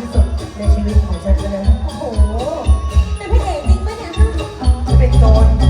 ที่สุดในชีวิตของฉันเลยโอ้โห เป็นพระเอกจริงปะเนี่ย เป็นโจร